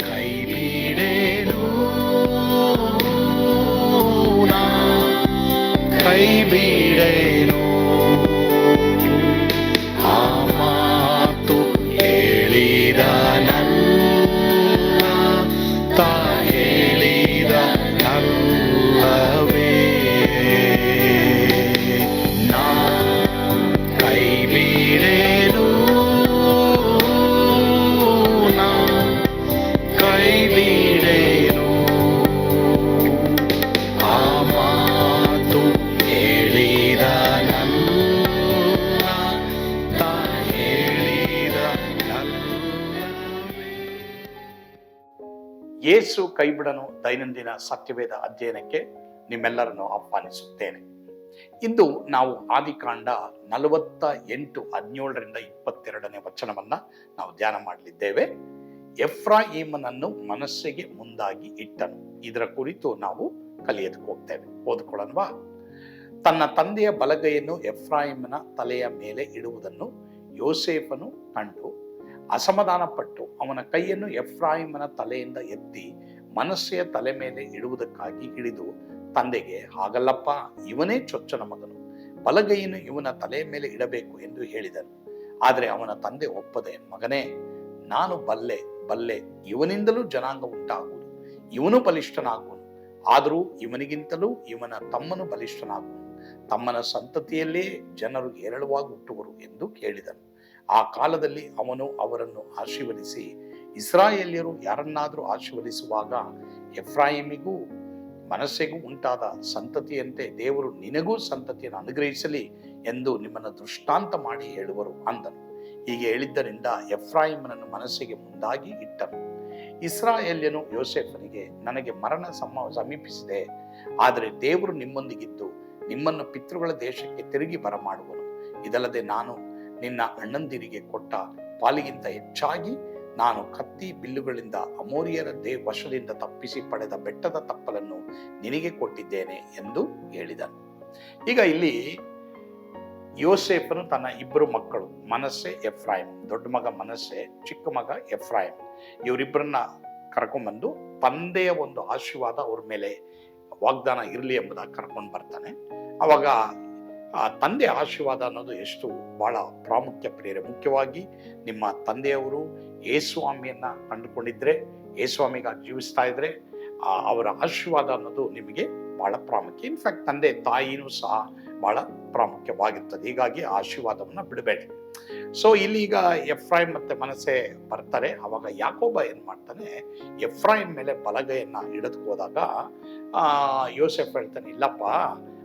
ಕೈ ಬಿಡೇನು ಯೇಸು ಕೈಬಿಡನು ದೈನಂದಿನ ಸತ್ಯವೇದ ಅಧ್ಯಯನಕ್ಕೆ ನಿಮ್ಮೆಲ್ಲರನ್ನು ಆಹ್ವಾನಿಸುತ್ತೇನೆ. ಇಂದು ನಾವು ಆದಿಕಾಂಡ ನಲವತ್ತ ಎಂಟು ಹದಿನೇಳರಿಂದ ಇಪ್ಪತ್ತೆರಡನೇ ವಚನವನ್ನ ನಾವು ಧ್ಯಾನ ಮಾಡಲಿದ್ದೇವೆ. ಎಫ್ರಾಯಿಮನನ್ನು ಮನಸ್ಸಿಗೆ ಮುಂದಾಗಿ ಇಟ್ಟನು. ಇದರ ಕುರಿತು ನಾವು ಕಲಿಯೋದಕ್ಕೆ ಹೋಗ್ತೇವೆ. ಓದ್ಕೊಳ್ಳೋಣವಾ? ತನ್ನ ತಂದೆಯ ಬಲಗೈಯನ್ನು ಎಫ್ರಾಹಿಮನ ತಲೆಯ ಮೇಲೆ ಇಡುವುದನ್ನು ಯೋಸೇಫನು ಕಂಡು ಅಸಮಾಧಾನಪಟ್ಟು ಅವನ ಕೈಯನ್ನು ಎಫ್ರಾಹಿಮನ ತಲೆಯಿಂದ ಎತ್ತಿ ಮನಸ್ಸೆಯ ತಲೆ ಮೇಲೆ ಇಡುವುದಕ್ಕಾಗಿ ಹಿಡಿದು, ತಂದೆಗೆ ಹಾಗಲ್ಲಪ್ಪ, ಇವನೇ ಚೊಚ್ಚನ ಮಗನು. ಬಲಗೈಯನ್ನು ಇವನ ತಲೆಯ ಮೇಲೆ ಇಡಬೇಕು ಎಂದು ಹೇಳಿದನು. ಆದರೆ ಅವನ ತಂದೆ ಒಪ್ಪದೆ, ಮಗನೇ, ನಾನು ಬಲ್ಲೆ ಬಲ್ಲೆ, ಇವನಿಂದಲೂ ಜನಾಂಗ ಉಂಟಾಗುವುದು. ಇವನು ಬಲಿಷ್ಠನಾಗುವನು. ಆದರೂ ಇವನಿಗಿಂತಲೂ ಇವನ ತಮ್ಮನು ಬಲಿಷ್ಠನಾಗುವನು. ತಮ್ಮನ ಸಂತತಿಯಲ್ಲೇ ಜನರು ಹೇರಳವಾಗಿ ಹುಟ್ಟುವರು ಎಂದು ಕೇಳಿದನು. ಆ ಕಾಲದಲ್ಲಿ ಅವನು ಅವರನ್ನು ಆಶೀರ್ವದಿಸಿ ಇಸ್ರಾಯೇಲ್ಯರು ಯಾರನ್ನಾದರೂ ಆಶೀರ್ವದಿಸುವಾಗ ಎಫ್ರಾಹಿಮಿಗೂ ಮನಸ್ಸಿಗೂ ಉಂಟಾದ ಸಂತತಿಯಂತೆ ದೇವರು ನಿನಗೂ ಸಂತತಿಯನ್ನು ಅನುಗ್ರಹಿಸಲಿ ಎಂದು ನಿಮ್ಮನ್ನು ದೃಷ್ಟಾಂತ ಮಾಡಿ ಹೇಳುವರು ಅಂದನು. ಹೀಗೆ ಹೇಳಿದ್ದರಿಂದ ಎಫ್ರಾಹಿಮನನ್ನು ಮನಸ್ಸಿಗೆ ಮುಂದಾಗಿ ಇಟ್ಟನು. ಇಸ್ರಾಯೇಲ್ಯನು ಯೋಸೆಫನಿಗೆ, ನನಗೆ ಮರಣ ಸಮ, ಸಮೀಪಿಸಿದೆ, ಆದರೆ ದೇವರು ನಿಮ್ಮೊಂದಿಗಿದ್ದು ನಿಮ್ಮನ್ನು ಪಿತೃಗಳ ದೇಶಕ್ಕೆ ತಿರುಗಿ ಬರಮಾಡುವನು. ಇದಲ್ಲದೆ ನಾನು ನಿನ್ನ ಅಣ್ಣಂದಿರಿಗೆ ಕೊಟ್ಟ ಪಾಲಿಗಿಂತ ಹೆಚ್ಚಾಗಿ ನಾನು ಕತ್ತಿ ಬಿಲ್ಲುಗಳಿಂದ ಅಮೋರಿಯರ ದೇ ವಶದಿಂದ ತಪ್ಪಿಸಿ ಪಡೆದ ಬೆಟ್ಟದ ತಪ್ಪಲನ್ನು ನಿನಗೆ ಕೊಟ್ಟಿದ್ದೇನೆ ಎಂದು ಹೇಳಿದನು. ಈಗ ಇಲ್ಲಿ ಯೋಸೇಫನು ತನ್ನ ಇಬ್ಬರು ಮಕ್ಕಳು ಮನಸ್ಸೆ ಎಫ್ರಾಯಂ, ದೊಡ್ಡ ಮಗ ಮನಸ್ಸೆ ಚಿಕ್ಕ ಮಗ ಎಫ್ರಾಯಂ. ಇವರಿಬ್ಬರನ್ನ ಕರ್ಕೊಂಡ್ಬಂದು ತಂದೆಯ ಒಂದು ಆಶೀರ್ವಾದ ಅವ್ರ ಮೇಲೆ ವಾಗ್ದಾನ ಇರಲಿ ಎಂಬುದಾಗಿ ಕರ್ಕೊಂಡು ಬರ್ತಾನೆ. ಅವಾಗ ಆ ತಂದೆ ಆಶೀರ್ವಾದ ಅನ್ನೋದು ಎಷ್ಟು ಬಹಳ ಪ್ರಾಮುಖ್ಯ ಪಡೆಯಿದೆ ಮುಖ್ಯವಾಗಿ ನಿಮ್ಮ ತಂದೆಯವರು ಯೇಸ್ವಾಮಿಯನ್ನು ಕಂಡುಕೊಂಡಿದ್ರೆ ಯೇಸ್ವಾಮಿಗಾಗಿ ಜೀವಿಸ್ತಾ ಇದ್ರೆ, ಆ ಅವರ ಆಶೀರ್ವಾದ ಅನ್ನೋದು ನಿಮಗೆ ಬಹಳ ಪ್ರಾಮುಖ್ಯ. ಇನ್ಫ್ಯಾಕ್ಟ್ ತಂದೆ ತಾಯಿನೂ ಸಹ ಬಹಳ ಪ್ರಾಮುಖ್ಯವಾಗಿರ್ತದೆ. ಹೀಗಾಗಿ ಆಶೀರ್ವಾದವನ್ನು ಬಿಡಬೇಡಿ. ಸೊ ಇಲ್ಲಿ ಈಗ ಎಫ್ರಾಯಿಮ್ ಮತ್ತೆ ಮನಸ್ಸೆ ಬರ್ತಾರೆ. ಅವಾಗ ಯಾಕೋಬ ಏನು ಮಾಡ್ತಾನೆ, ಎಫ್ರಾಯಿಮ್ ಮೇಲೆ ಬಲಗೈಯನ್ನ ಹಿಡಿದು ಹೋದಾಗ ಆ, ಯೋಸೆಫ್ ಹೇಳ್ತಾನೆ, ಇಲ್ಲಪ್ಪ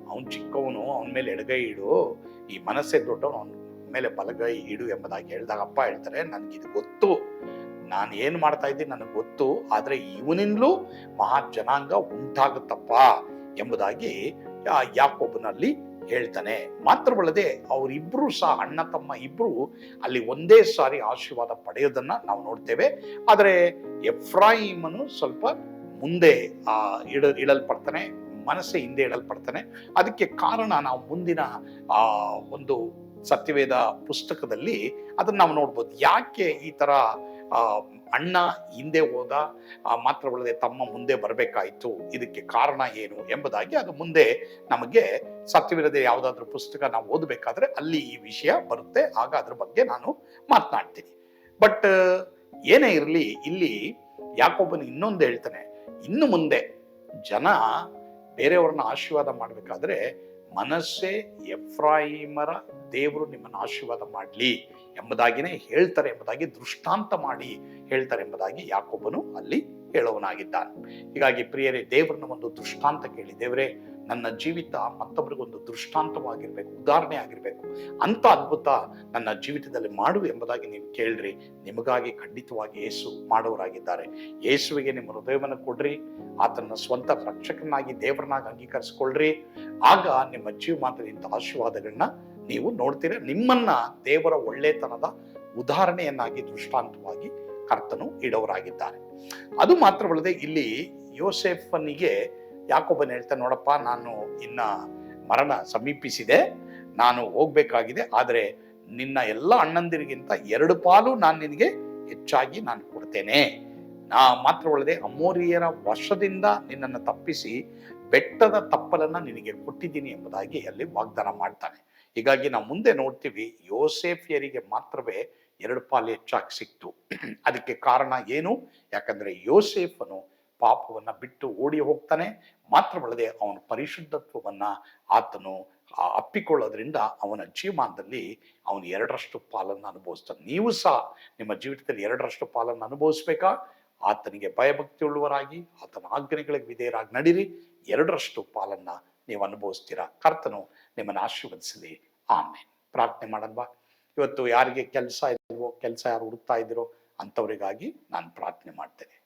ಅವನ್ ಚಿಕ್ಕವನು, ಅವನ ಮೇಲೆ ಎಡಗೈ ಇಡು. ಈ ಮನಸ್ಸೇ ದೊಡ್ಡವನು, ಅವನ ಮೇಲೆ ಬಲಗೈ ಇಡು ಎಂಬುದಾಗಿ ಹೇಳಿದಾಗ ಅಪ್ಪ ಹೇಳ್ತಾರೆ, ನನಗಿದು ಗೊತ್ತು. ನಾನು ಏನು ಮಾಡ್ತಾ ಇದ್ದೀನಿ ನನಗೆ ಗೊತ್ತು. ಆದರೆ ಇವನಿಂದಲೂ ಮಹಾ ಜನಾಂಗ ಉಂಟಾಗುತ್ತಪ್ಪ ಎಂಬುದಾಗಿ ಯಾಕೊಬ್ಬನಲ್ಲಿ ಹೇಳ್ತಾನೆ. ಮಾತ್ರವಲ್ಲದೆ ಅವರಿಬ್ಬರು ಸಹ, ಅಣ್ಣ, ತಮ್ಮ ಇಬ್ಬರು ಅಲ್ಲಿ ಒಂದೇ ಸಾರಿ ಆಶೀರ್ವಾದ ಪಡೆಯೋದನ್ನ ನಾವು ನೋಡ್ತೇವೆ. ಆದರೆ ಎಫ್ರಾಹಿಮನು ಸ್ವಲ್ಪ ಮುಂದೆ, ಆ, ಇಡ, ಇಡಲ್ಪಡ್ತಾನೆ. ಮನಸ್ಸೇ ಹಿಂದೆ ಇಡಲ್ಪಡ್ತಾನೆ. ಅದಕ್ಕೆ ಕಾರಣ ನಾವು ಮುಂದಿನ, ಆ, ಒಂದು ಸತ್ಯವೇದ ಪುಸ್ತಕದಲ್ಲಿ ಅದನ್ನು ನಾವು ನೋಡ್ಬೋದು. ಯಾಕೆ ಈ ಥರ ಅಣ್ಣ ಹಿಂದೆ ಹೋದ ಮಾತ್ರವಲ್ಲದೆ ತಮ್ಮ ಮುಂದೆ ಬರಬೇಕಾಯಿತು, ಇದಕ್ಕೆ ಕಾರಣ ಏನು ಎಂಬುದಾಗಿ ಅದು ಮುಂದೆ ನಮಗೆ ಸತ್ಯವಿರದೆ ಯಾವುದಾದ್ರೂ ಪುಸ್ತಕ ನಾವು ಓದಬೇಕಾದ್ರೆ ಅಲ್ಲಿ ಈ ವಿಷಯ ಬರುತ್ತೆ. ಆಗ ಅದ್ರ ಬಗ್ಗೆ ನಾನು ಮಾತನಾಡ್ತೀನಿ. ಬಟ್, ಏನೇ ಇರಲಿ, ಇಲ್ಲಿ ಯಾಕೊಬ್ಬನು ಇನ್ನೊಂದು ಹೇಳ್ತಾನೆ, ಇನ್ನು ಮುಂದೆ ಜನ ಬೇರೆಯವ್ರನ್ನ ಆಶೀರ್ವಾದ ಮಾಡಬೇಕಾದ್ರೆ ಮನಸ್ಸೇ ಎಫ್ರಾಹಿಮರ ದೇವರು ನಿಮ್ಮನ್ನು ಆಶೀರ್ವಾದ ಮಾಡಲಿ ಎಂಬುದಾಗಿನೇ ಹೇಳ್ತಾರೆ, ಎಂಬುದಾಗಿ ದೃಷ್ಟಾಂತ ಮಾಡಿ ಹೇಳ್ತಾರೆ ಎಂಬುದಾಗಿ ಯಾಕೊಬ್ಬನು ಅಲ್ಲಿ ಹೇಳುವನಾಗಿದ್ದಾನೆ. ಹೀಗಾಗಿ ಪ್ರಿಯರೇ, ದೇವರನ್ನ ಒಂದು ದೃಷ್ಟಾಂತ ಕೇಳಿ ದೇವರೇ ನನ್ನ ಜೀವಿತ ಮತ್ತೊಬ್ಬರಿಗೊಂದು ದೃಷ್ಟಾಂತವಾಗಿರ್ಬೇಕು, ಉದಾಹರಣೆ ಆಗಿರ್ಬೇಕು. ಅಂತ ಅದ್ಭುತ ನನ್ನ ಜೀವಿತದಲ್ಲಿ ಮಾಡು ಎಂಬುದಾಗಿ ನೀವು ಕೇಳ್ರಿ. ನಿಮಗಾಗಿ ಖಂಡಿತವಾಗಿ ಯೇಸು ಮಾಡೋರಾಗಿದ್ದಾರೆ ಯೇಸುವಿಗೆ ನಿಮ್ಮ ಹೃದಯವನ್ನು ಕೊಡ್ರಿ. ಆತನ ಸ್ವಂತ ರಕ್ಷಕನಾಗಿ, ದೇವರನ್ನಾಗಿ ಅಂಗೀಕರಿಸ್ಕೊಳ್ರಿ. ಆಗ ನಿಮ್ಮ ಜೀವಮಾನದಿಂದ ಆಶೀರ್ವಾದಗಳನ್ನ ನೀವು ನೋಡ್ತೀರ. ನಿಮ್ಮನ್ನ ದೇವರ ಒಳ್ಳೆತನದ ಉದಾಹರಣೆಯನ್ನಾಗಿ, ದೃಷ್ಟಾಂತವಾಗಿ ಕರ್ತನು ಇಡೋರಾಗಿದ್ದಾರೆ ಅದು ಮಾತ್ರವಲ್ಲದೆ ಇಲ್ಲಿ ಯೋಸೆಫನಿಗೆ ಯಾಕೊಬ್ಬನ ಹೇಳ್ತಾನೆ ನೋಡಪ್ಪ, ನಾನು ಇನ್ನ ಮರಣ ಸಮೀಪಿಸಿದೆ. ನಾನು ಹೋಗ್ಬೇಕಾಗಿದೆ. ಆದರೆ ನಿನ್ನ ಎಲ್ಲ ಅಣ್ಣಂದಿರಿಗಿಂತ ಎರಡು ಪಾಲು ನಾನು ನಿನಗೆ ಹೆಚ್ಚಾಗಿ ನಾನು ಕೊಡ್ತೇನೆ. ನಾ ಮಾತ್ರವಲ್ಲದೆ ಅಮೋರಿಯರ ವಶದಿಂದ ನಿನ್ನನ್ನು ತಪ್ಪಿಸಿ ಬೆಟ್ಟದ ತಪ್ಪಲನ್ನ ನಿನಗೆ ಕೊಟ್ಟಿದ್ದೀನಿ ಎಂಬುದಾಗಿ ಅಲ್ಲಿ ವಾಗ್ದಾನ ಮಾಡ್ತಾನೆ. ಹೀಗಾಗಿ ನಾವು ಮುಂದೆ ನೋಡ್ತೀವಿ, ಯೋಸೇಫಿಯರಿಗೆ ಮಾತ್ರವೇ ಎರಡು ಪಾಲು ಹೆಚ್ಚಾಗಿ ಸಿಕ್ತು. ಅದಕ್ಕೆ ಕಾರಣ ಏನು? ಯಾಕಂದ್ರೆ ಯೋಸೇಫನು ಪಾಪವನ್ನ ಬಿಟ್ಟು ಓಡಿ ಹೋಗ್ತಾನೆ. ಮಾತ್ರವಲ್ಲದೆ ಅವನ ಪರಿಶುದ್ಧತ್ವವನ್ನು ಆತನು ಅಪ್ಪಿಕೊಳ್ಳೋದ್ರಿಂದ ಅವನ ಜೀವಮಾನದಲ್ಲಿ ಅವನು ಎರಡರಷ್ಟು ಪಾಲನ್ನು ಅನುಭವಿಸ್ತಾನೆ. ನೀವು ಸಹ ನಿಮ್ಮ ಜೀವಿತದಲ್ಲಿ ಎರಡರಷ್ಟು ಪಾಲನ್ನು ಅನುಭವಿಸ್ಬೇಕಾ? ಆತನಿಗೆ ಭಯಭಕ್ತಿ ಉಳ್ಳುವರಾಗಿ ಆತನ ಆಜ್ಞೆಗಳಿಗೆ ವಿಧೇಯರಾಗಿ ನಡೀರಿ. ಎರಡರಷ್ಟು ಪಾಲನ್ನು ನೀವು ಅನುಭವಿಸ್ತೀರಾ? ಕರ್ತನು ನಿಮ್ಮನ್ನು ಆಶೀರ್ವದಿಸಲಿ. ಆಮೇಲೆ ಪ್ರಾರ್ಥನೆ ಮಾಡಲ್ವಾ? ಇವತ್ತು ಯಾರಿಗೆ ಕೆಲಸ ಇಲ್ವೋ, ಕೆಲಸ ಯಾರು ಹುಡುಕ್ತಾ ಇದ್ದೀರೋ ಅಂಥವರಿಗಾಗಿ ನಾನು ಪ್ರಾರ್ಥನೆ ಮಾಡ್ತೇನೆ.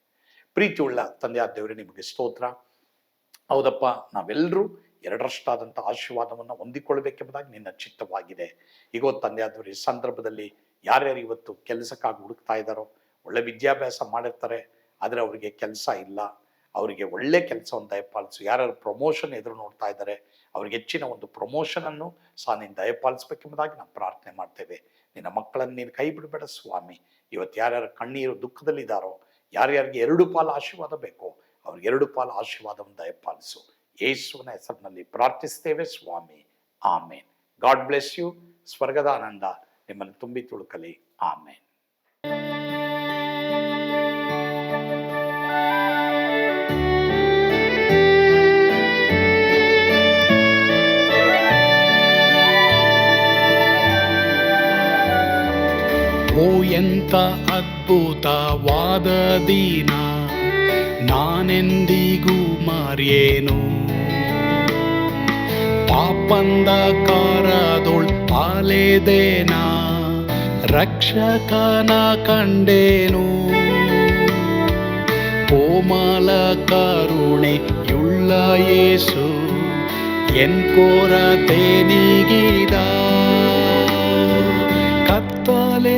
ಪ್ರೀತಿಯುಳ್ಳ ತಂದೆಯಾದ ದೇವರೇ, ನಿಮಗೆ ಸ್ತೋತ್ರ. ಹೌದಪ್ಪ, ನಾವೆಲ್ಲರೂ ಎರಡರಷ್ಟಾದಂಥ ಆಶೀರ್ವಾದವನ್ನು ಹೊಂದಿಕೊಳ್ಬೇಕೆಂಬುದಾಗಿ ನಿನ್ನ ಚಿತ್ತವಾಗಿದೆ. ಈಗ ತಂದೆಯಾದವರು ಈ ಸಂದರ್ಭದಲ್ಲಿ ಯಾರ್ಯಾರು ಇವತ್ತು ಕೆಲಸಕ್ಕಾಗಿ ಹುಡುಕ್ತಾ ಇದ್ದಾರೋ, ಒಳ್ಳೆ ವಿದ್ಯಾಭ್ಯಾಸ ಮಾಡಿರ್ತಾರೆ, ಆದರೆ ಅವರಿಗೆ ಕೆಲಸ ಇಲ್ಲ. ಅವರಿಗೆ ಒಳ್ಳೆ ಕೆಲಸವನ್ನು ದಯಪಾಲಿಸು. ಯಾರ್ಯಾರು ಪ್ರಮೋಷನ್ ಎದುರು ನೋಡ್ತಾ ಇದ್ದಾರೆ, ಅವ್ರಿಗೆ ಹೆಚ್ಚಿನ ಒಂದು ಪ್ರಮೋಷನ್ ಅನ್ನು ಸಹ ನೀನು ದಯಪಾಲಿಸ್ಬೇಕೆಂಬುದಾಗಿ ನಾವು ಪ್ರಾರ್ಥನೆ ಮಾಡ್ತೇವೆ. ನಿನ್ನ ಮಕ್ಕಳನ್ನು ನೀನು ಕೈ ಬಿಡಬೇಡ ಸ್ವಾಮಿ. ಇವತ್ತು ಯಾರ್ಯಾರು ಕಣ್ಣೀರು ದುಃಖದಲ್ಲಿದ್ದಾರೋ ಯಾರ್ಯಾರಿಗೆ ಎರಡು ಪಾಲು ಆಶೀರ್ವಾದ ಬೇಕು ಅವ್ರಿಗೆ ಎರಡು ಪಾಲು ಆಶೀರ್ವಾದವನ್ನು ದಯಪಾಲಿಸು. ಯೇಸುವಿನ ಹೆಸರಿನಲ್ಲಿ ಪ್ರಾರ್ಥಿಸ್ತೇವೆ, ಸ್ವಾಮಿ. ಆಮೇನ್. God bless you. ಸ್ವರ್ಗದ ಆನಂದ ನಿಮ್ಮನ್ನು ತುಂಬಿ ತುಳುಕಲಿ. ಆಮೇನ್. ಓ ಎಂತ ಅದ್ಭುತವಾದ ದಿನ ನಾನೆಂದಿಗೂ ಮರೆಯೇನು? ಪಾಪಂದ ಕಾರದೊಳ್ ಪಾಲೆದೇನ, ರಕ್ಷಕನ ಕಂಡೇನು? ಕೋಮಲ ಕರುಣೆ ಯುಳ್ಳ ಯೇಸು, ಎನ್ ಕೋರತೆ ನೀಗಿದ? ಕತ್ತಲೆ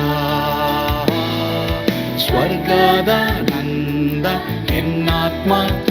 ಸ್ವರ್ಗದ ನಂದ ಎನ್ನಾತ್ಮ ತುಂಬಿತು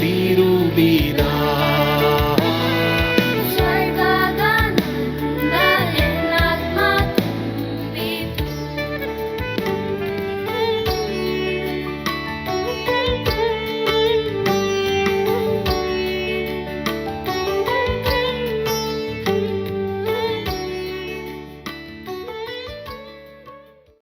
ತಿರುಬಿದ